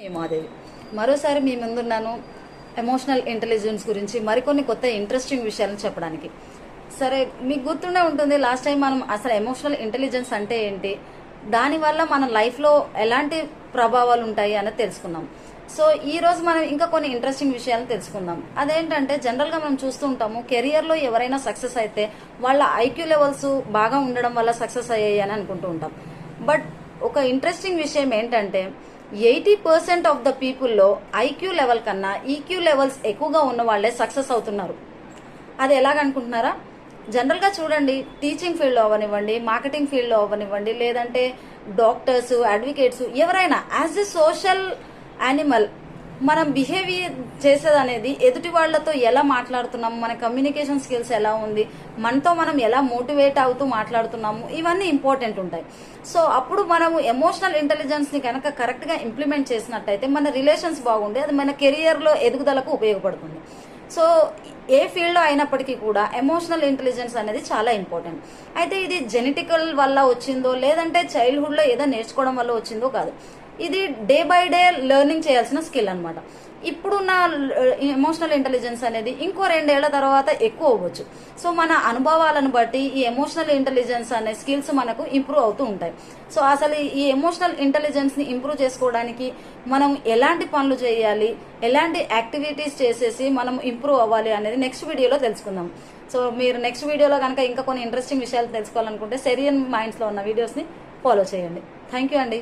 మేమాదేవి మరోసారి మీ ముందున్నాను emotional intelligence గురించి మరికొన్ని కొత్త ఇంట్రెస్టింగ్ విషయాలను చెప్పడానికి. సరే మీకు గుర్తుండే ఉంటుంది లాస్ట్ టైం మనం అసలు ఎమోషనల్ ఇంటెలిజెన్స్ అంటే ఏంటి? దానివల్ల మన లైఫ్లో ఎలాంటి ప్రభావాలు ఉంటాయి అనేది తెలుసుకున్నాం సో ఈ రోజు మనం ఇంకా కొన్ని ఇంట్రెస్టింగ్ విషయాలు తెలుసుకుందాం. అదేంటంటే జనరల్గా మనం చూస్తూ ఉంటాము కెరియర్లో ఎవరైనా సక్సెస్ అయితే వాళ్ళ ఐక్యూ లెవెల్స్ బాగా ఉండడం వల్ల సక్సెస్ అయ్యాయి అని అనుకుంటూ ఉంటాం. బట్ ఒక ఇంట్రెస్టింగ్ విషయం ఏంటంటే ఎయిటీ పర్సెంట్ ఆఫ్ ద పీపుల్లో ఐక్యూ లెవెల్ కన్నా ఈక్యూ లెవెల్స్ ఎక్కువగా ఉన్న వాళ్ళే సక్సెస్ అవుతున్నారు. అది ఎలాగనుకుంటున్నారా? జనరల్గా చూడండి టీచింగ్ ఫీల్డ్లో అవ్వనివ్వండి మార్కెటింగ్ ఫీల్డ్లో అవ్వనివ్వండి లేదంటే డాక్టర్స్ అడ్వకేట్స్ ఎవరైనా యాజ్ ఎ సోషల్ యానిమల్ మనం బిహేవియర్ చేసేది అనేది ఎదుటి వాళ్ళతో ఎలా మాట్లాడుతున్నాము మన కమ్యూనికేషన్ స్కిల్స్ ఎలా ఉంది మనతో మనం ఎలా మోటివేట్ అవుతూ మాట్లాడుతున్నాము ఇవన్నీ ఇంపార్టెంట్ ఉంటాయి. సో అప్పుడు మనము ఎమోషనల్ ఇంటెలిజెన్స్ని కనుక కరెక్ట్గా ఇంప్లిమెంట్ చేసినట్టయితే మన రిలేషన్స్ బాగుంది అది మన కెరియర్లో ఎదుగుదలకు ఉపయోగపడుతుంది. సో ఏ ఫీల్డ్లో అయినప్పటికీ కూడా ఎమోషనల్ ఇంటెలిజెన్స్ అనేది చాలా ఇంపార్టెంట్. అయితే ఇది జెనెటికల్ వల్ల వచ్చిందో లేదంటే చైల్డ్హుడ్లో ఏదో నేర్చుకోవడం వల్ల వచ్చిందో కాదు. ఇది డే బై డే లెర్నింగ్ చేయాల్సిన స్కిల్ అనమాట ఇప్పుడున్న ఎమోషనల్ ఇంటెలిజెన్స్ అనేది ఇంకో రెండేళ్ళ తర్వాత ఎక్కువ అవ్వచ్చు. సో మన అనుభవాలను బట్టి ఈ ఎమోషనల్ ఇంటెలిజెన్స్ అనే స్కిల్స్ మనకు ఇంప్రూవ్ అవుతూ ఉంటాయి. సో అసలు ఈ ఎమోషనల్ ఇంటెలిజెన్స్ని ఇంప్రూవ్ చేసుకోవడానికి మనం ఎలాంటి పనులు చేయాలి ఎలాంటి యాక్టివిటీస్ చేసేసి మనం ఇంప్రూవ్ అవ్వాలి అనేది నెక్స్ట్ వీడియోలో తెలుసుకుందాం. సో మీరు నెక్స్ట్ వీడియోలో కనుక ఇంకా కొన్ని ఇంట్రెస్టింగ్ విషయాలు తెలుసుకోవాలనుకుంటే సెరియన్ మైండ్స్లో ఉన్న వీడియోస్ని ఫాలో చేయండి. థ్యాంక్ యూ అండి.